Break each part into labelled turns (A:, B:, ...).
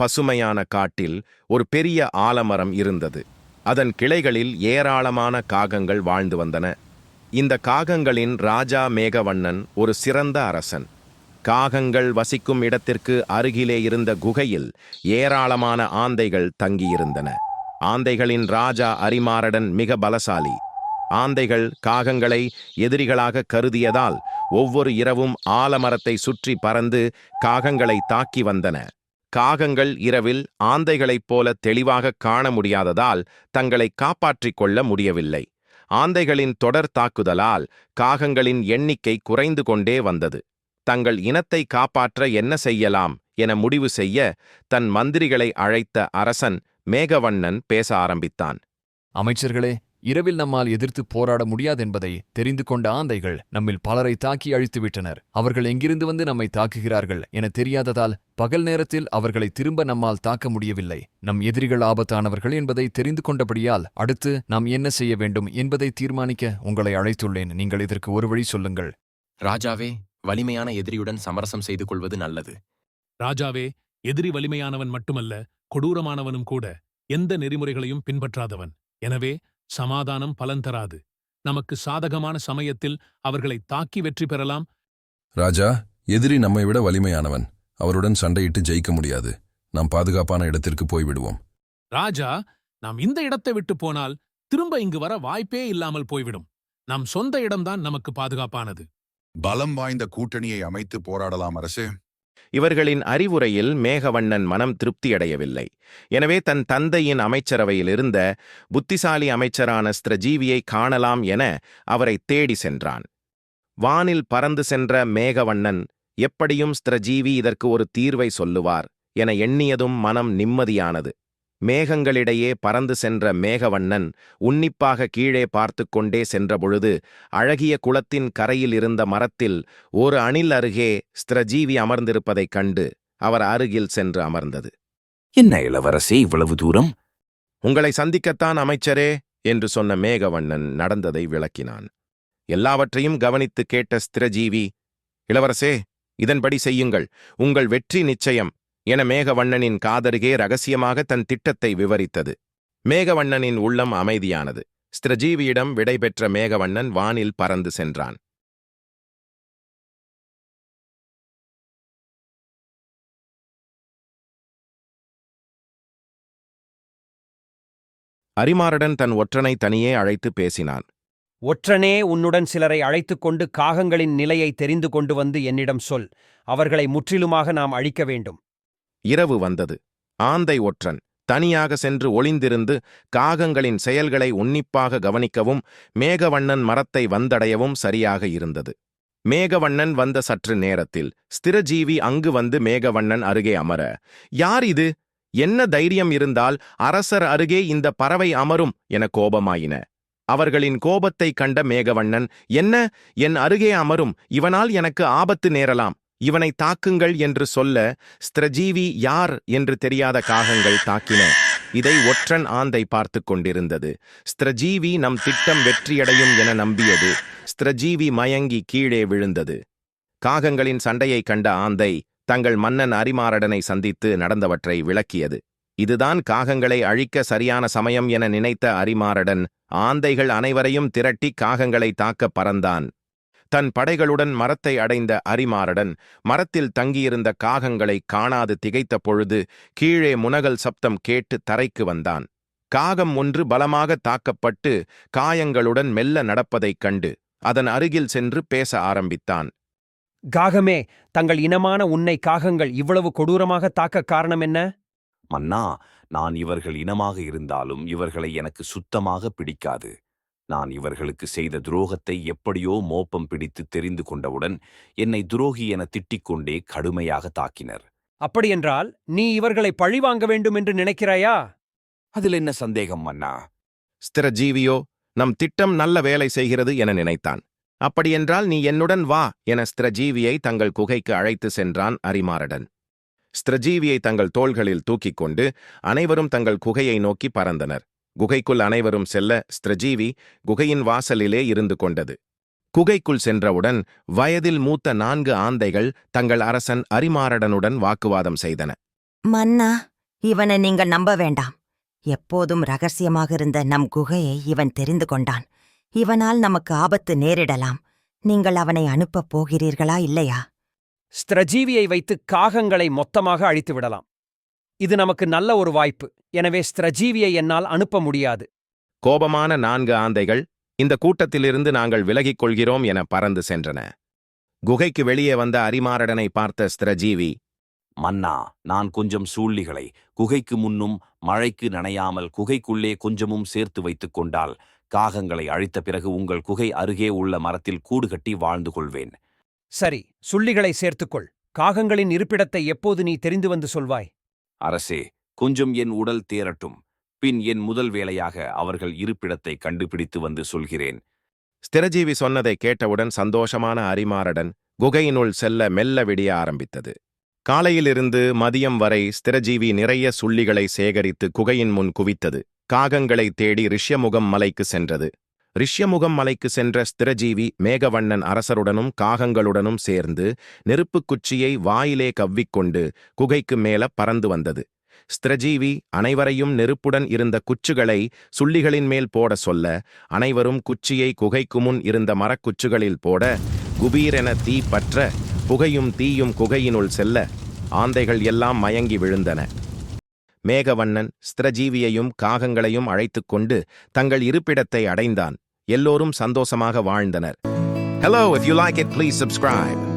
A: பசுமையான காட்டில் ஒரு பெரிய ஆலமரம் இருந்தது. அதன் கிளைகளில் ஏராளமான காகங்கள் வாழ்ந்து வந்தன. இந்த காகங்களின் ராஜா மேகவண்ணன் ஒரு சிறந்த அரசன். காகங்கள் வசிக்கும் இடத்திற்கு அருகிலே இருந்த குகையில் ஏராளமான ஆந்தைகள் தங்கியிருந்தன. ஆந்தைகளின் ராஜா அரிமாரடன் மிக பலசாலி. ஆந்தைகள் காகங்களை எதிரிகளாக கருதியதால் ஒவ்வொரு இரவும் ஆலமரத்தை சுற்றி பறந்து காகங்களை தாக்கி வந்தன. காகங்கள் இரவில் ஆந்தைகளைப் போல தெளிவாக காண முடியாததால் தங்களை காப்பாற்றிக் கொள்ள முடியவில்லை. ஆந்தைகளின் தொடர் தாக்குதலால் காகங்களின் எண்ணிக்கை குறைந்து கொண்டே வந்தது. தங்கள் இனத்தை காப்பாற்ற என்ன செய்யலாம் என முடிவு செய்ய தன் மந்திரிகளை அழைத்த அரசன் மேகவண்ணன் பேச ஆரம்பித்தான்.
B: அமைச்சர்களே இரவில் நம்மால் எதிர்த்து போராட முடியாதென்பதை தெரிந்து கொண்ட ஆந்தைகள் நம்மில் பலரை தாக்கி அழித்து விட்டனர் அவர்கள் எங்கிருந்து வந்து நம்மை தாக்குகிறார்கள் என தெரியாததால் பகல் நேரத்தில் அவர்களை திரும்ப நம்மால் தாக்க முடியவில்லை. நம் எதிரிகள் ஆபத்தானவர்கள் என்பதை தெரிந்து கொண்டபடியால் அடுத்து நாம் என்ன செய்ய வேண்டும் என்பதை தீர்மானிக்க உங்களை அழைத்துள்ளேன். நீங்கள் இதற்கு ஒரு வழி சொல்லுங்கள்.
C: ராஜாவே வலிமையான எதிரியுடன் சமரசம் செய்து கொள்வது நல்லது.
D: ராஜாவே எதிரி வலிமையானவன் மட்டுமல்ல கொடூரமானவனும் கூட எந்த நெறிமுறைகளையும் பின்பற்றாதவன். எனவே சமாதானம் பலன் தராது. நமக்கு சாதகமான சமயத்தில் அவர்களை தாக்கி வெற்றி பெறலாம்.
E: ராஜா எதிரி நம்மை விட வலிமையானவன். அவருடன் சண்டையிட்டு ஜெயிக்க முடியாது. நாம் பாதுகாப்பான இடத்திற்கு போய்விடுவோம்.
D: ராஜா நாம் இந்த இடத்தை விட்டு போனால் திரும்ப இங்கு வர வாய்ப்பே இல்லாமல் போய்விடும். நம் சொந்த இடம்தான் நமக்கு பாதுகாப்பானது.
F: பலம் வாய்ந்த கூட்டணியை அமைத்து போராடலாம் அரசே.
A: இவர்களின் அறிவுரையில் மேகவண்ணன் மனம் திருப்தியடையவில்லை. எனவே தன் தந்தையின் அமைச்சரவையில் இருந்த புத்திசாலி அமைச்சரான ஸ்திரஜீவியை காணலாம் என அவரை தேடி சென்றான். வானில் பறந்து சென்ற மேகவண்ணன் எப்படியும் ஸ்திரஜீவி இதற்கு ஒரு தீர்வை சொல்லுவார் என எண்ணியதும் மனம் நிம்மதியானது. மேகங்களிடையே பறந்து சென்ற மேகவண்ணன் உன்னிப்பாக கீழே பார்த்து கொண்டே சென்றபொழுது அழகிய குளத்தின் கரையில் இருந்த மரத்தில் ஒரு அணில் அருகே ஸ்திரஜீவி அமர்ந்திருப்பதைக் கண்டு அவர் அருகில் சென்று அமர்ந்தது.
G: என்ன இளவரசே இவ்வளவு தூரம்?
A: உங்களை சந்திக்கத்தான் அமைச்சரே என்று சொன்ன மேகவண்ணன் நடந்ததை விளக்கினான். எல்லாவற்றையும் கவனித்து கேட்ட ஸ்திரஜீவி இளவரசே இதன்படி செய்யுங்கள். உங்கள் வெற்றி நிச்சயம். என மேகவண்ணனின் காதருகே ரகசியமாக தன் திட்டத்தை விவரித்தது. மேகவண்ணனின் உள்ளம் அமைதியானது. ஸ்திரஜீவியிடம் விடைபெற்ற மேகவண்ணன் வானில் பறந்து சென்றான். அரிமாரடன் தன் ஒற்றனை தனியே அழைத்து பேசினான்.
H: ஒற்றனே உன்னுடன் சிலரை அழைத்துக் கொண்டு காகங்களின் நிலையை தெரிந்து கொண்டு வந்து என்னிடம் சொல். அவர்களை முற்றிலுமாக நாம் அழிக்க வேண்டும்.
A: இரவு வந்தது. ஆந்தை ஒற்றன் தனியாக சென்று ஒளிந்திருந்து காகங்களின் செயல்களை உன்னிப்பாக கவனிக்கவும் மேகவண்ணன் மரத்தை வந்தடையவும் சரியாக இருந்தது. மேகவண்ணன் வந்த சற்று நேரத்தில் ஸ்திரஜீவி அங்கு வந்து மேகவண்ணன் அருகே அமர யார் இது? என்ன தைரியம் இருந்தால் அரசர் அருகே இந்த பறவை அமரும் என கோபமாயின. அவர்களின் கோபத்தைக் கண்ட மேகவண்ணன் என்ன? என் அருகே அமரும் இவனால் எனக்கு ஆபத்து நேரலாம். இவனை தாக்குங்கள் என்று சொல்ல ஸ்திரஜீவி யார் என்று தெரியாத காகங்கள் தாக்கின. இதை ஒற்றன் ஆந்தை பார்த்து கொண்டிருந்தது. ஸ்திரஜீவி நம் திட்டம் வெற்றியடையும் என நம்பியது. ஸ்திரஜீவி மயங்கி கீழே விழுந்தது. காகங்களின் சண்டையைக் கண்ட ஆந்தை தங்கள் மன்னன் அரிமாரடனை சந்தித்து நடந்தவற்றை விளக்கியது. இதுதான் காகங்களை அழிக்க சரியான சமயம் என நினைத்த அரிமாரடன் ஆந்தைகள் அனைவரையும் திரட்டி காகங்களை தாக்க பறந்தான். தன் படைகளுடன் மரத்தை அடைந்த அரிமாரடன் மரத்தில் தங்கியிருந்த காகங்களை காணாது திகைத்த பொழுது கீழே முனகல் சப்தம் கேட்டு தரைக்கு வந்தான். காகம் ஒன்று பலமாக தாக்கப்பட்டு காயங்களுடன் மெல்ல நடப்பதைக் கண்டு அதன் அருகில் சென்று பேச ஆரம்பித்தான்.
H: காகமே தங்கள் இனமான உன்னை காகங்கள் இவ்வளவு கொடூரமாக தாக்க காரணம் என்ன?
G: மன்னா நான் இவர்கள் இனமாக இருந்தாலும் இவர்களை எனக்கு சுத்தமாக பிடிக்காது. நான் இவர்களுக்கு செய்த துரோகத்தை எப்படியோ மோப்பம் பிடித்து தெரிந்து கொண்டவுடன் என்னை துரோகி என திட்டிக் கொண்டே கடுமையாக தாக்கினர்.
H: அப்படியென்றால் நீ இவர்களை பழிவாங்க வேண்டும் என்று நினைக்கிறாயா?
G: அதில் என்ன சந்தேகம் மன்னா
A: ஸ்திரஜீவியோ நம் திட்டம் நல்ல வேலை செய்கிறது என நினைத்தான். அப்படியென்றால் நீ என்னுடன் வா என ஸ்திரஜீவியை தங்கள் குகைக்கு அழைத்து சென்றான் அரிமாரடன். ஸ்திரஜீவியை தங்கள் தோள்களில் தூக்கிக் கொண்டு அனைவரும் தங்கள் குகையை நோக்கி பறந்தனர். குகைக்குள் அனைவரும் செல்ல ஸ்திரஜீவி குகையின் வாசலிலே இருந்து கொண்டது. குகைக்குள் சென்றவுடன் வயதில் மூத்த நான்கு ஆந்தைகள் தங்கள் அரசன் அரிமாரடனுடன் வாக்குவாதம் செய்தன.
I: மன்னா இவனை நீங்க நம்ப வேண்டாம். எப்போதும் ரகசியமாக இருந்த நம் குகையை இவன் தெரிந்து கொண்டான். இவனால் நமக்கு ஆபத்து நேரிடலாம். நீங்கள் அவனை அனுப்பப் போகிறீர்களா இல்லையா?
H: ஸ்திரஜீவியை வைத்து காகங்களை மொத்தமாக அழித்து விடலாம். இது நமக்கு நல்ல ஒரு வாய்ப்பு. எனவே ஸ்திரஜீவியை என்னால் அனுப்ப முடியாது.
A: கோபமான நான்கு ஆந்தைகள் இந்த கூட்டத்திலிருந்து நாங்கள் விலகிக் கொள்கிறோம் என பறந்து சென்றன. குகைக்கு வெளியே வந்த அரிமாரடனை பார்த்த ஸ்திரஜீவி
G: மன்னா நான் கொஞ்சம் சூழ்லிகளை குகைக்கு முன்னும் மழைக்கு நனையாமல் குகைக்குள்ளே கொஞ்சமும் சேர்த்து வைத்துக் கொண்டால் காகங்களை அழித்த பிறகு உங்கள் குகை அருகே உள்ள மரத்தில் கூடு கட்டி வாழ்ந்து கொள்வேன்.
H: சரி சுள்ளிகளை சேர்த்துக்கொள். காகங்களின் இருப்பிடத்தை எப்போது நீ தெரிந்து வந்து சொல்வாய்?
G: அரசே கொஞ்சம் என் உடல் தேரட்டும் பின் என் முதல் வேலையாக அவர்கள் இருப்பிடத்தை கண்டுபிடித்து வந்து சொல்கிறேன்.
A: ஸ்திரஜீவி சொன்னதை கேட்டவுடன் சந்தோஷமான அரிமாரடன் குகையினுள் செல்ல மெல்ல விடிய ஆரம்பித்தது. காலையிலிருந்து மதியம் வரை ஸ்திரஜீவி நிறைய சுள்ளிகளை சேகரித்து குகையின் முன் குவித்தது. காகங்களை தேடி ரிஷ்யமுகம் மலைக்கு சென்றது. ரிஷ்யமுகம் மலைக்கு சென்ற ஸ்திரஜீவி மேகவண்ணன் அரசருடனும் காகங்களுடனும் சேர்ந்து நெருப்புக் குச்சியை வாயிலே கவ்விக்கொண்டு குகைக்கு மேல பறந்து வந்தது. ஸ்திரஜீவி அனைவரையும் நெருப்புடன் இருந்த குச்சுகளை சுள்ளிகளின் மேல் போட சொல்ல அனைவரும் குச்சியை குகைக்கு முன் இருந்த மரக்குச்சுகளில் போட குபீரென தீ பற்ற புகையும் தீயும் குகையினுள் செல்ல ஆந்தைகள் எல்லாம் மயங்கி விழுந்தன. மேகவண்ணன் ஸ்திரஜீவியையும் காகங்களையும் அழைத்துக் கொண்டு தங்கள் இருப்பிடத்தை அடைந்தான். எல்லோரும் சந்தோஷமாக வாழ்ந்தனர். Hello if you like it please subscribe.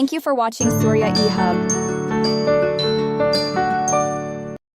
J: Thank you for watching Surya eHub.